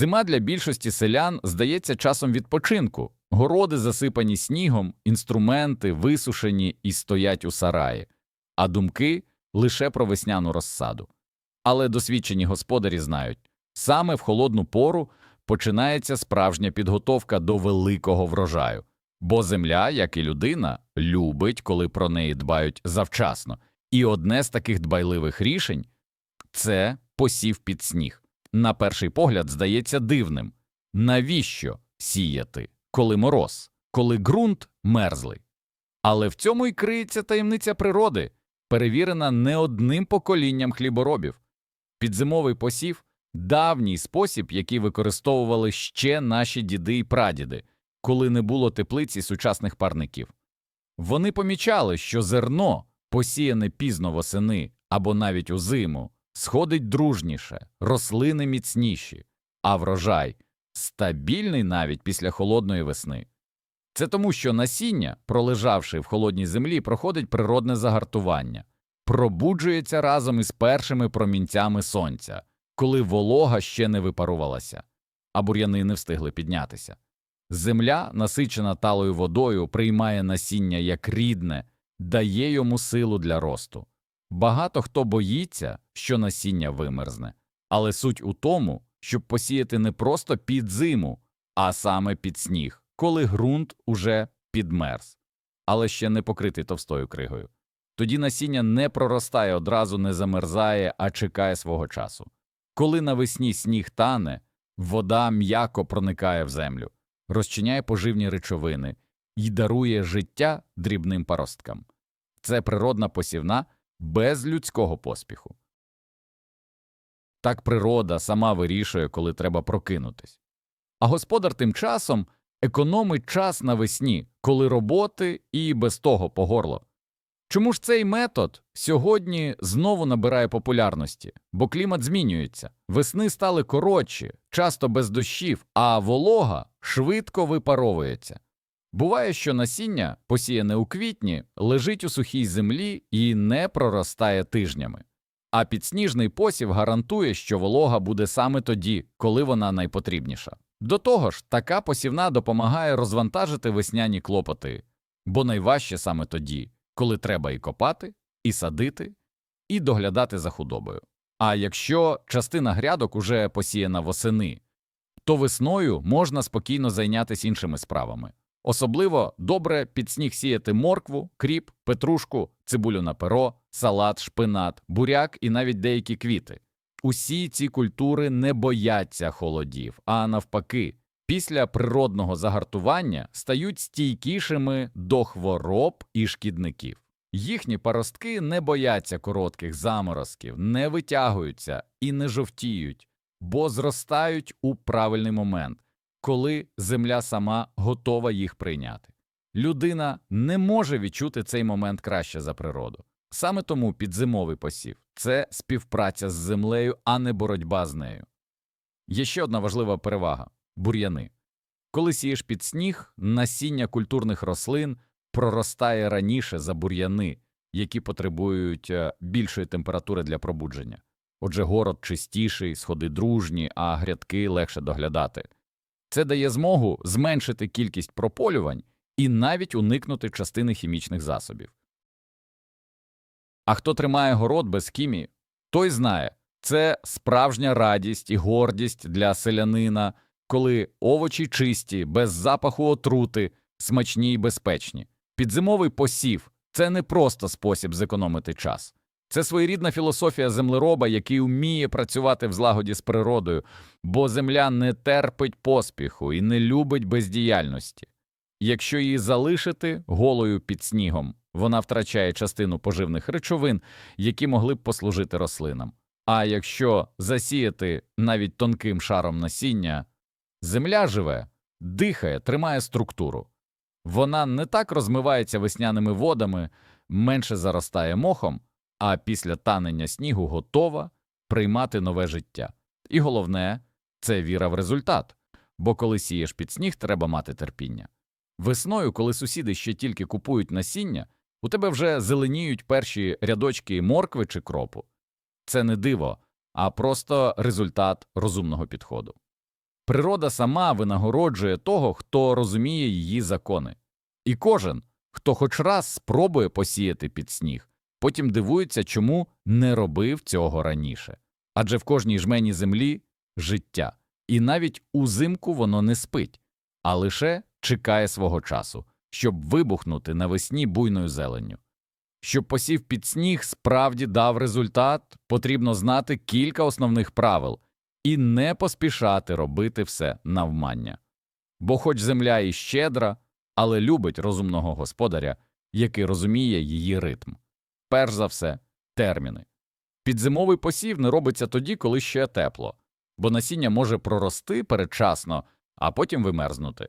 Зима для більшості селян здається часом відпочинку. Городи засипані снігом, інструменти висушені і стоять у сараї, а думки лише про весняну розсаду. Але досвідчені господарі знають, саме в холодну пору починається справжня підготовка до великого врожаю, бо земля, як і людина, любить, коли про неї дбають завчасно. І одне з таких дбайливих рішень це посів під сніг. На перший погляд здається дивним. Навіщо сіяти, коли мороз, коли ґрунт мерзлий? Але в цьому й криється таємниця природи, перевірена не одним поколінням хліборобів. Підзимовий посів давній спосіб, який використовували ще наші діди і прадіди, коли не було теплиці сучасних парників. Вони помічали, що зерно, посіяне пізно восени або навіть у зиму, сходить дружніше, рослини міцніші, а врожай стабільний навіть після холодної весни. Це тому, що насіння, пролежавши в холодній землі, проходить природне загартування, пробуджується разом із першими промінцями сонця, коли волога ще не випарувалася, а бур'яни не встигли піднятися. Земля, насичена талою водою, приймає насіння як рідне, дає йому силу для росту. Багато хто боїться, що насіння вимерзне, але суть у тому, щоб посіяти не просто під зиму, а саме під сніг, коли ґрунт уже підмерз, але ще не покритий товстою кригою. Тоді насіння не проростає одразу, не замерзає, а чекає свого часу. Коли навесні сніг тане, вода м'яко проникає в землю, розчиняє поживні речовини і дарує життя дрібним паросткам. Це природна посівна без людського поспіху. Так природа сама вирішує, коли треба прокинутись. А господар тим часом економить час навесні, коли роботи і без того по горло. Чому ж цей метод сьогодні знову набирає популярності? Бо клімат змінюється, весни стали коротші, часто без дощів, а волога швидко випаровується. Буває, що насіння, посіяне у квітні, лежить у сухій землі і не проростає тижнями. А підсніжний посів гарантує, що волога буде саме тоді, коли вона найпотрібніша. До того ж, така посівна допомагає розвантажити весняні клопоти, бо найважче саме тоді, коли треба і копати, і садити, і доглядати за худобою. А якщо частина грядок уже посіяна восени, то весною можна спокійно зайнятися іншими справами. Особливо добре під сніг сіяти моркву, кріп, петрушку, цибулю на перо, салат, шпинат, буряк і навіть деякі квіти. Усі ці культури не бояться холодів, а навпаки, після природного загартування стають стійкішими до хвороб і шкідників. Їхні паростки не бояться коротких заморозків, не витягуються і не жовтіють, бо зростають у правильний момент коли земля сама готова їх прийняти. Людина не може відчути цей момент краще за природу. Саме тому підзимовий посів це співпраця з землею, а не боротьба з нею. Є ще одна важлива перевага бур'яни. Коли сієш під сніг, насіння культурних рослин проростає раніше за бур'яни, які потребують е, більшої температури для пробудження. Отже, город чистіший, сходи дружні, а грядки легше доглядати. Це дає змогу зменшити кількість прополювань і навіть уникнути частини хімічних засобів. А хто тримає город без хімії, той знає, це справжня радість і гордість для селянина, коли овочі чисті, без запаху отрути, смачні й безпечні. Підзимовий посів це не просто спосіб зекономити час. Це своєрідна філософія землероба, який вміє працювати в злагоді з природою, бо земля не терпить поспіху і не любить бездіяльності. Якщо її залишити голою під снігом, вона втрачає частину поживних речовин, які могли б послужити рослинам. А якщо засіяти навіть тонким шаром насіння, земля живе, дихає, тримає структуру. Вона не так розмивається весняними водами, менше заростає мохом а після танення снігу готова приймати нове життя. І головне це віра в результат, бо коли сієш під сніг, треба мати терпіння. Весною, коли сусіди ще тільки купують насіння, у тебе вже зеленіють перші рядочки моркви чи кропу. Це не диво, а просто результат розумного підходу. Природа сама винагороджує того, хто розуміє її закони. І кожен, хто хоч раз спробує посіяти під сніг, потім дивується, чому не робив цього раніше. Адже в кожній жмені землі життя, і навіть узимку воно не спить, а лише чекає свого часу, щоб вибухнути навесні буйною зеленню. Щоб посів під сніг справді дав результат, потрібно знати кілька основних правил і не поспішати робити все навмання. Бо хоч земля і щедра, але любить розумного господаря, який розуміє її ритм. Перш за все, терміни. Підзимовий посів не робиться тоді, коли ще тепло, бо насіння може прорости передчасно, а потім вимерзнути.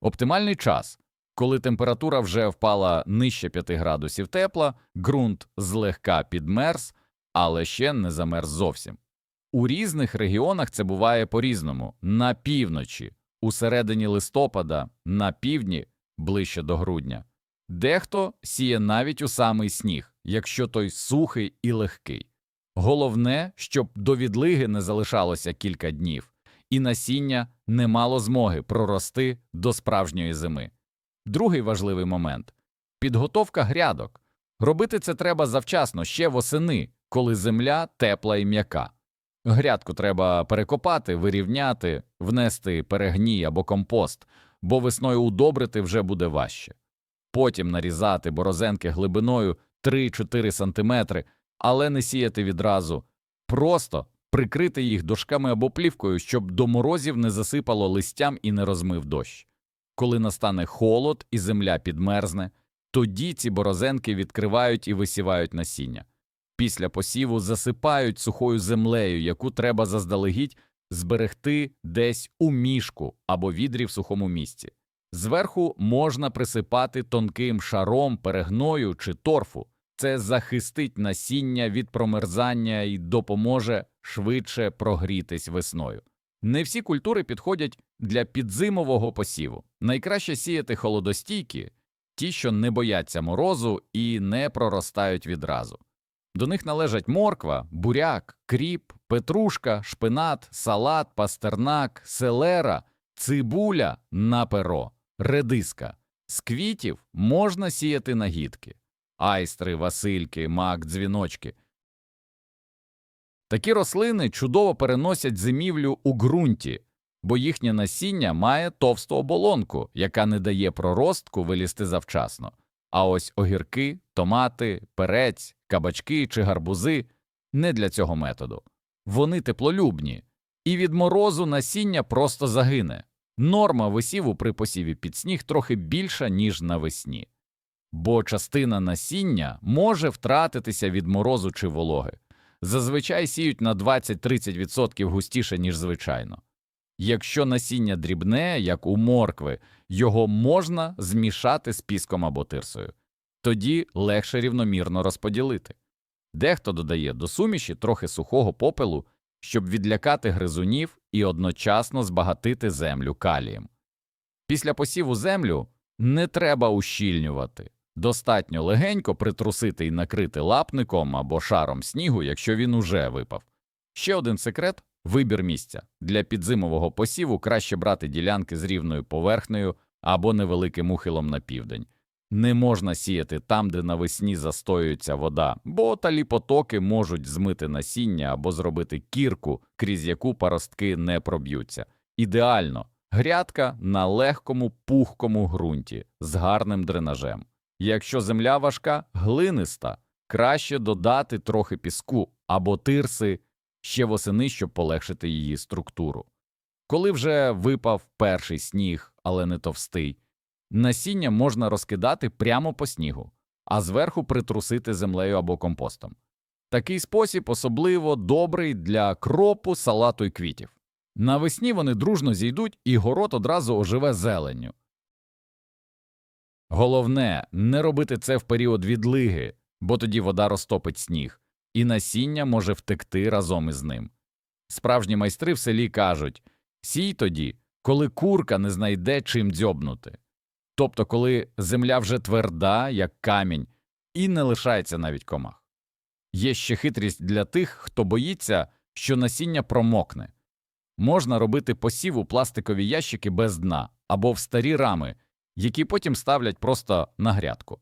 Оптимальний час коли температура вже впала нижче 5 градусів тепла, ґрунт злегка підмерз, але ще не замерз зовсім. У різних регіонах це буває по-різному на півночі, у середині листопада, на півдні ближче до грудня. Дехто сіє навіть у самий сніг, якщо той сухий і легкий. Головне, щоб до відлиги не залишалося кілька днів, і насіння не мало змоги прорости до справжньої зими. Другий важливий момент підготовка грядок. Робити це треба завчасно ще восени, коли земля тепла і м'яка. Грядку треба перекопати, вирівняти, внести перегній або компост, бо весною удобрити вже буде важче. Потім нарізати борозенки глибиною 3-4 см, але не сіяти відразу, просто прикрити їх дошками або плівкою, щоб до морозів не засипало листям і не розмив дощ. Коли настане холод і земля підмерзне, тоді ці борозенки відкривають і висівають насіння. Після посіву засипають сухою землею, яку треба заздалегідь зберегти десь у мішку або відрі в сухому місці. Зверху можна присипати тонким шаром перегною чи торфу. Це захистить насіння від промерзання і допоможе швидше прогрітись весною. Не всі культури підходять для підзимового посіву. Найкраще сіяти холодостійкі, ті, що не бояться морозу і не проростають відразу. До них належать морква, буряк, кріп, петрушка, шпинат, салат, пастернак, селера, цибуля на перо, редиска. З квітів можна сіяти нагідки, айстри, васильки, мак, дзвіночки. Такі рослини чудово переносять зимівлю у ґрунті, бо їхнє насіння має товсту оболонку, яка не дає проростку вилізти завчасно. А ось огірки, томати, перець, кабачки чи гарбузи не для цього методу. Вони теплолюбні, і від морозу насіння просто загине. Норма висіву при посіві під сніг трохи більша, ніж навесні, бо частина насіння може втратитися від морозу чи вологи. Зазвичай сіють на 20-30% густіше, ніж звичайно. Якщо насіння дрібне, як у моркви, його можна змішати з піском або тирсою, тоді легше рівномірно розподілити. Дехто додає до суміші трохи сухого попелу, щоб відлякати гризунів і одночасно збагатити землю калієм. Після посіву землю не треба ущільнювати. Достатньо легенько притрусити і накрити лапником або шаром снігу, якщо він уже випав. Ще один секрет вибір місця. Для підзимового посіву краще брати ділянки з рівною поверхнею або невеликим ухилом на південь. Не можна сіяти там, де навесні застоюється вода, бо талі потоки можуть змити насіння або зробити кірку, крізь яку паростки не проб'ються. Ідеально грядка на легкому пухкому ґрунті з гарним дренажем. Якщо земля важка, глиниста, краще додати трохи піску або тирси ще восени, щоб полегшити її структуру. Коли вже випав перший сніг, але не товстий, насіння можна розкидати прямо по снігу, а зверху притрусити землею або компостом. Такий спосіб особливо добрий для кропу, салату і квітів. Навесні вони дружно зійдуть, і город одразу оживе зеленню. Головне не робити це в період відлиги, бо тоді вода розтопить сніг, і насіння може втекти разом із ним. Справжні майстри в селі кажуть сій тоді, коли курка не знайде чим дзьобнути, тобто коли земля вже тверда, як камінь, і не лишається навіть комах. Є ще хитрість для тих, хто боїться, що насіння промокне. Можна робити посів у пластикові ящики без дна або в старі рами, які потім ставлять просто на грядку.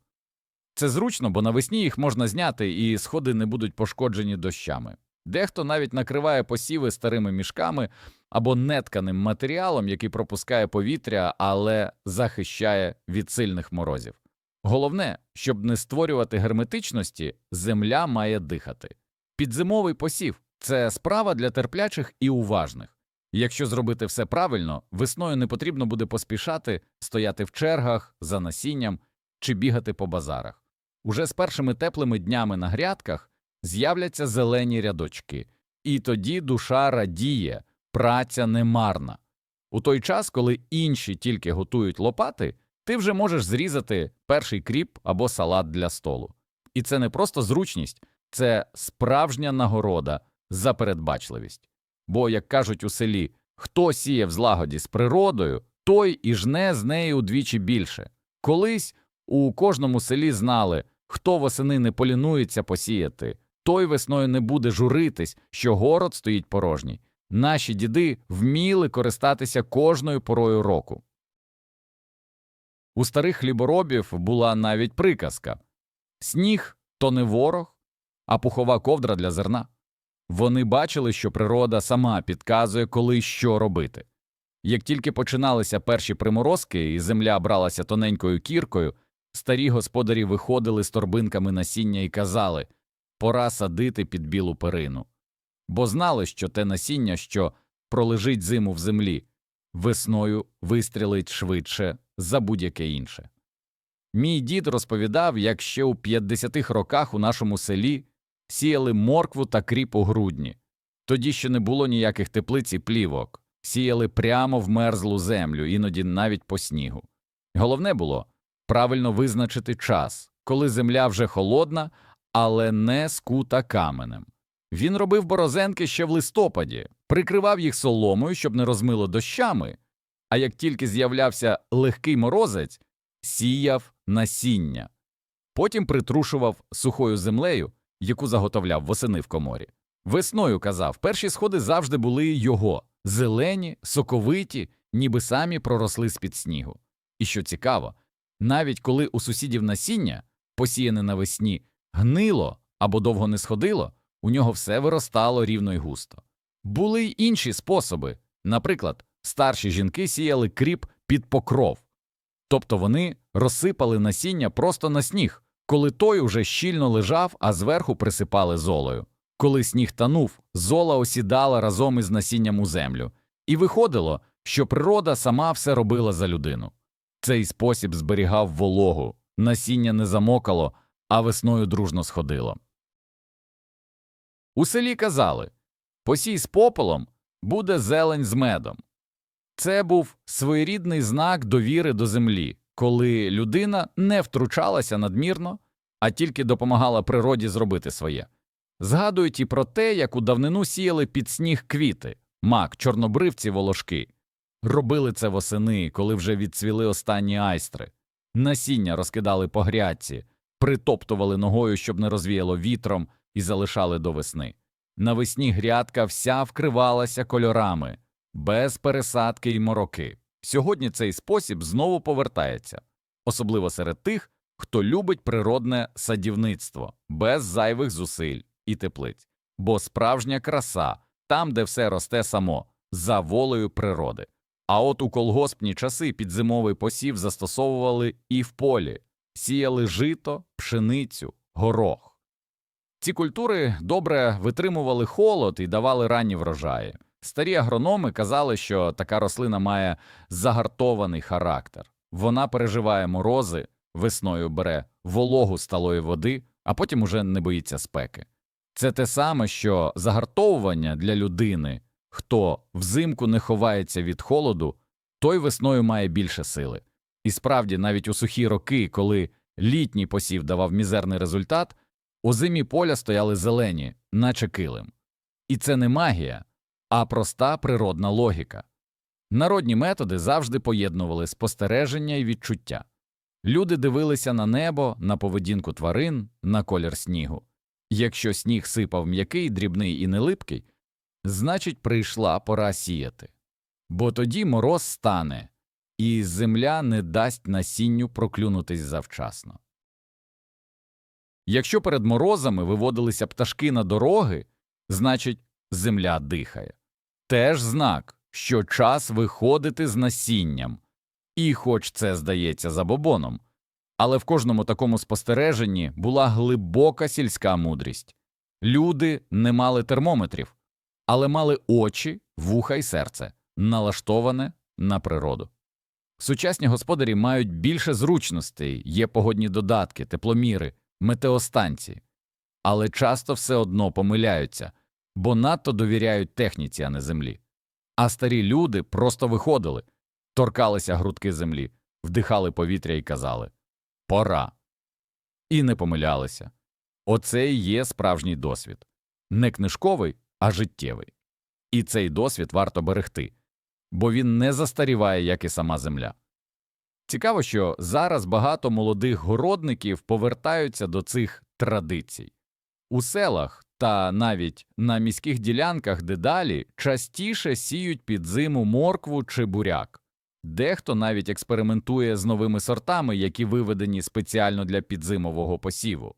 Це зручно, бо навесні їх можна зняти і сходи не будуть пошкоджені дощами. Дехто навіть накриває посіви старими мішками або нетканим матеріалом, який пропускає повітря, але захищає від сильних морозів. Головне, щоб не створювати герметичності, земля має дихати. Підзимовий посів це справа для терплячих і уважних. Якщо зробити все правильно, весною не потрібно буде поспішати, стояти в чергах за насінням чи бігати по базарах. Уже з першими теплими днями на грядках з'являться зелені рядочки, і тоді душа радіє, праця немарна. У той час, коли інші тільки готують лопати, ти вже можеш зрізати перший кріп або салат для столу. І це не просто зручність, це справжня нагорода за передбачливість. Бо, як кажуть у селі, хто сіє в злагоді з природою, той і жне з нею удвічі більше. Колись у кожному селі знали, хто восени не полінується посіяти, той весною не буде журитись, що город стоїть порожній. Наші діди вміли користатися кожною порою року. У старих хліборобів була навіть приказка сніг то не ворог, а пухова ковдра для зерна. Вони бачили, що природа сама підказує, коли що робити. Як тільки починалися перші приморозки, і земля бралася тоненькою кіркою, старі господарі виходили з торбинками насіння і казали пора садити під білу перину, бо знали, що те насіння, що пролежить зиму в землі, весною вистрілить швидше за будь-яке інше. Мій дід розповідав, як ще у 50-х роках у нашому селі сіяли моркву та кріп у грудні. Тоді ще не було ніяких теплиць і плівок, сіяли прямо в мерзлу землю, іноді навіть по снігу. Головне було правильно визначити час, коли земля вже холодна, але не скута каменем. Він робив борозенки ще в листопаді, прикривав їх соломою, щоб не розмило дощами, а як тільки з'являвся легкий морозець, сіяв насіння, потім притрушував сухою землею, яку заготовляв восени в коморі. Весною казав, перші сходи завжди були його зелені, соковиті, ніби самі проросли з-під снігу. І що цікаво, навіть коли у сусідів насіння, посіяне навесні, гнило або довго не сходило, у нього все виростало рівно й густо. Були й інші способи. Наприклад, старші жінки сіяли кріп під покров, тобто вони розсипали насіння просто на сніг, коли той уже щільно лежав, а зверху присипали золою. Коли сніг танув, зола осідала разом із насінням у землю, і виходило, що природа сама все робила за людину. Цей спосіб зберігав вологу, насіння не замокало, а весною дружно сходило. У селі казали посій з попелом буде зелень з медом. Це був своєрідний знак довіри до землі, коли людина не втручалася надмірно, а тільки допомагала природі зробити своє. Згадують і про те, як у давнину сіяли під сніг квіти, мак, чорнобривці, волошки. Робили це восени, коли вже відцвіли останні айстри. Насіння розкидали по грядці, притоптували ногою, щоб не розвіяло вітром, і залишали до весни. Навесні грядка вся вкривалася кольорами, без пересадки й мороки. Сьогодні цей спосіб знову повертається, особливо серед тих, хто любить природне садівництво, без зайвих зусиль і теплиць, бо справжня краса там, де все росте само, за волею природи. А от у колгоспні часи підзимовий посів застосовували і в полі, сіяли жито, пшеницю, горох. Ці культури добре витримували холод і давали ранні врожаї. Старі агрономи казали, що така рослина має загартований характер. Вона переживає морози, весною бере вологу сталої води, а потім уже не боїться спеки. Це те саме, що загартовування для людини, хто взимку не ховається від холоду, той весною має більше сили. І справді, навіть у сухі роки, коли літній посів давав мізерний результат, у зимі поля стояли зелені, наче килим. І це не магія, а проста природна логіка. Народні методи завжди поєднували спостереження і відчуття. Люди дивилися на небо, на поведінку тварин, на колір снігу. Якщо сніг сипав м'який, дрібний і нелипкий, значить, прийшла пора сіяти. Бо тоді мороз стане, і земля не дасть насінню проклюнутись завчасно. Якщо перед морозами виводилися пташки на дороги, значить, земля дихає. Теж знак, що час виходити з насінням, і хоч це здається забобоном, але в кожному такому спостереженні була глибока сільська мудрість. Люди не мали термометрів, але мали очі, вуха й серце, налаштоване на природу. Сучасні господарі мають більше зручностей, є погодні додатки, тепломіри, метеостанції, але часто все одно помиляються, бо надто довіряють техніці, а не землі. А старі люди просто виходили, торкалися грудки землі, вдихали повітря і казали Пора. І не помилялися. Оце і є справжній досвід. Не книжковий, а життєвий. І цей досвід варто берегти, бо він не застаріває, як і сама земля. Цікаво, що зараз багато молодих городників повертаються до цих традицій. У селах та навіть на міських ділянках дедалі частіше сіють під зиму моркву чи буряк. Дехто навіть експериментує з новими сортами, які виведені спеціально для підзимового посіву,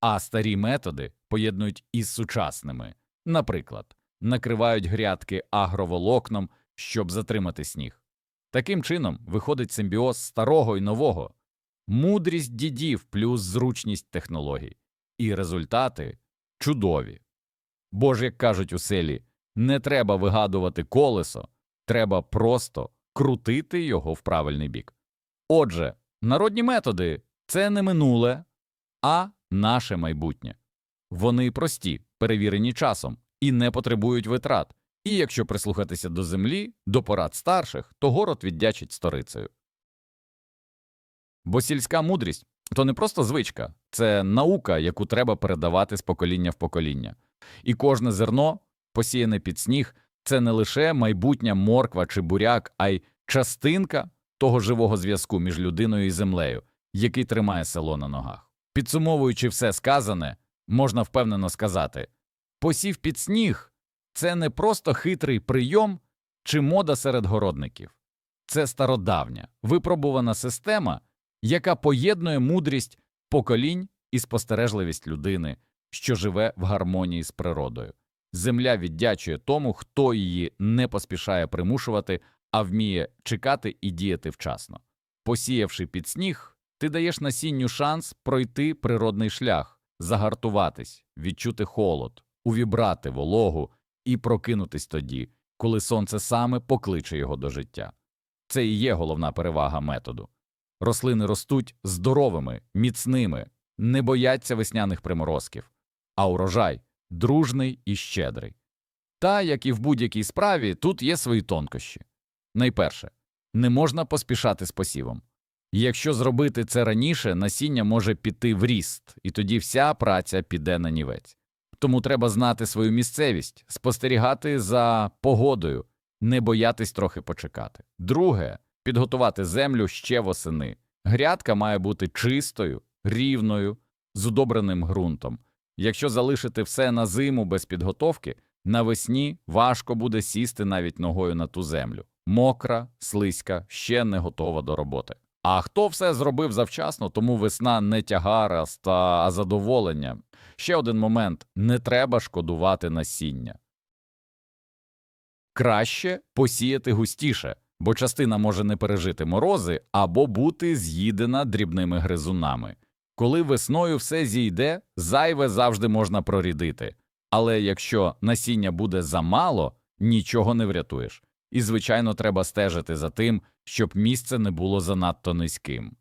а старі методи поєднують із сучасними, наприклад, накривають грядки агроволокном, щоб затримати сніг. Таким чином виходить симбіоз старого і нового, мудрість дідів плюс зручність технологій, і результати чудові. Бо ж, як кажуть у селі, не треба вигадувати колесо, треба просто крутити його в правильний бік. Отже, народні методи це не минуле, а наше майбутнє. Вони прості, перевірені часом і не потребують витрат. І якщо прислухатися до землі, до порад старших, то город віддячить сторицею. Бо сільська мудрість то не просто звичка, це наука, яку треба передавати з покоління в покоління. І кожне зерно, посіяне під сніг, це не лише майбутня морква чи буряк, а й частинка того живого зв'язку між людиною і землею, який тримає село на ногах. Підсумовуючи все сказане, можна впевнено сказати посів під сніг це не просто хитрий прийом чи мода серед городників, це стародавня, випробувана система, яка поєднує мудрість поколінь і спостережливість людини, що живе в гармонії з природою. Земля віддячує тому, хто її не поспішає примушувати, а вміє чекати і діяти вчасно. Посіявши під сніг, ти даєш насінню шанс пройти природний шлях, загартуватись, відчути холод, увібрати вологу і прокинутись тоді, коли сонце саме покличе його до життя. Це і є головна перевага методу. Рослини ростуть здоровими, міцними, не бояться весняних приморозків, а урожай дружний і щедрий. Та, як і в будь-якій справі, тут є свої тонкощі. Найперше, не можна поспішати з посівом. Якщо зробити це раніше, насіння може піти в ріст, і тоді вся праця піде на нівець. Тому треба знати свою місцевість, спостерігати за погодою, не боятись трохи почекати. Друге підготувати землю ще восени. Грядка має бути чистою, рівною, з удобреним ґрунтом. Якщо залишити все на зиму без підготовки, навесні важко буде сісти навіть ногою на ту землю. Мокра, слизька, ще не готова до роботи. А хто все зробив завчасно, тому весна не тягара, а задоволення. Ще один момент не треба шкодувати насіння. Краще посіяти густіше, бо частина може не пережити морози або бути з'їдена дрібними гризунами. Коли весною все зійде, зайве завжди можна прорідити, але якщо насіння буде замало, нічого не врятуєш. І, звичайно, треба стежити за тим, щоб місце не було занадто низьким.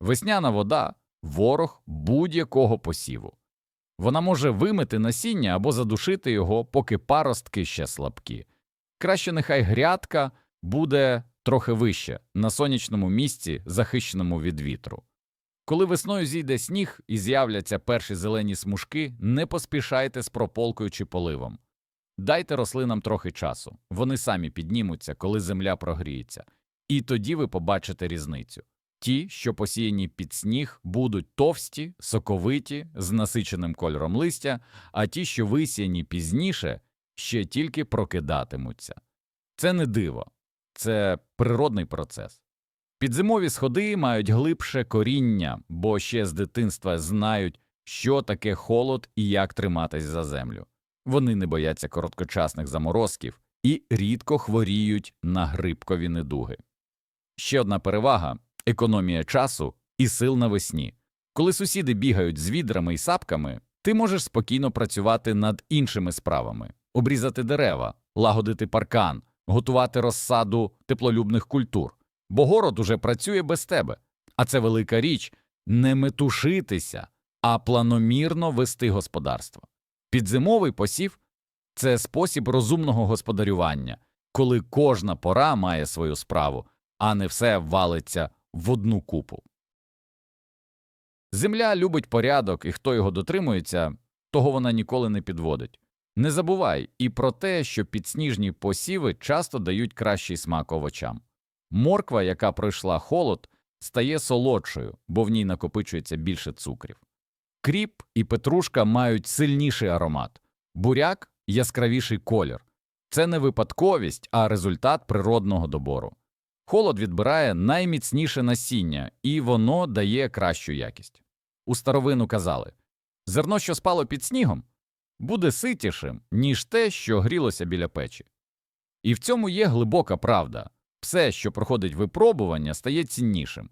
Весняна вода ворог будь-якого посіву. Вона може вимити насіння або задушити його, поки паростки ще слабкі. Краще нехай грядка буде трохи вище, на сонячному місці, захищеному від вітру. Коли весною зійде сніг і з'являться перші зелені смужки, не поспішайте з прополкою чи поливом. Дайте рослинам трохи часу, вони самі піднімуться, коли земля прогріється, і тоді ви побачите різницю. Ті, що посіяні під сніг, будуть товсті, соковиті, з насиченим кольором листя, а ті, що висіяні пізніше, ще тільки прокидатимуться. Це не диво, це природний процес. Підзимові сходи мають глибше коріння, бо ще з дитинства знають, що таке холод і як триматись за землю. Вони не бояться короткочасних заморозків і рідко хворіють на грибкові недуги. Ще одна перевага економія часу і сил навесні. Коли сусіди бігають з відрами і сапками, ти можеш спокійно працювати над іншими справами, обрізати дерева, лагодити паркан, готувати розсаду теплолюбних культур. Бо город уже працює без тебе. А це велика річ не метушитися, а планомірно вести господарство. Підзимовий посів це спосіб розумного господарювання, коли кожна пора має свою справу, а не все валиться в одну купу. Земля любить порядок, і хто його дотримується, того вона ніколи не підводить. Не забувай і про те, що підсніжні посіви часто дають кращий смак овочам. Морква, яка пройшла холод, стає солодшою, бо в ній накопичується більше цукрів. Кріп і петрушка мають сильніший аромат, буряк яскравіший колір. Це не випадковість, а результат природного добору. Холод відбирає найміцніше насіння, і воно дає кращу якість. У старовину казали зерно, що спало під снігом, буде ситішим, ніж те, що грілося біля печі. І в цьому є глибока правда все, що проходить випробування, стає ціннішим.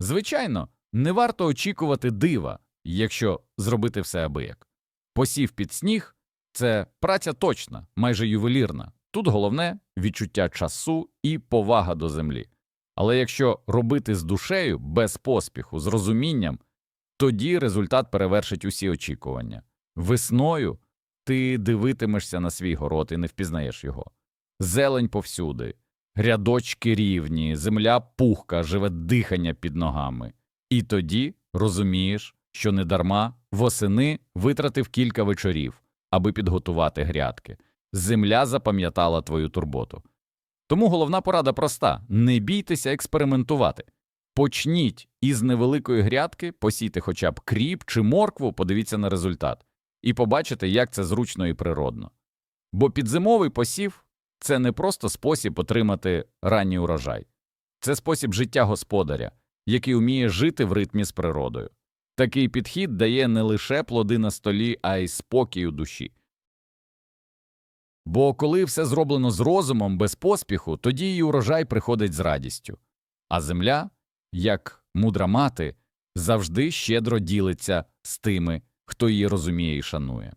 Звичайно, не варто очікувати дива, якщо зробити все абияк. Посів під сніг це праця точна, майже ювелірна. Тут головне відчуття часу і повага до землі. Але якщо робити з душею, без поспіху, з розумінням, тоді результат перевершить усі очікування. Весною ти дивитимешся на свій город і не впізнаєш його. Зелень повсюди, рядочки рівні, земля пухка, живе дихання під ногами. І тоді розумієш, що недарма восени витратив кілька вечорів, аби підготувати грядки. Земля запам'ятала твою турботу. Тому головна порада проста не бійтеся експериментувати. Почніть із невеликої грядки, посійте хоча б кріп чи моркву, подивіться на результат, і побачите, як це зручно і природно. Бо підзимовий посів це не просто спосіб отримати ранній урожай, це спосіб життя господаря, який вміє жити в ритмі з природою. Такий підхід дає не лише плоди на столі, а й спокій у душі. Бо коли все зроблено з розумом, без поспіху, тоді і урожай приходить з радістю. А земля, як мудра мати, завжди щедро ділиться з тими, хто її розуміє і шанує.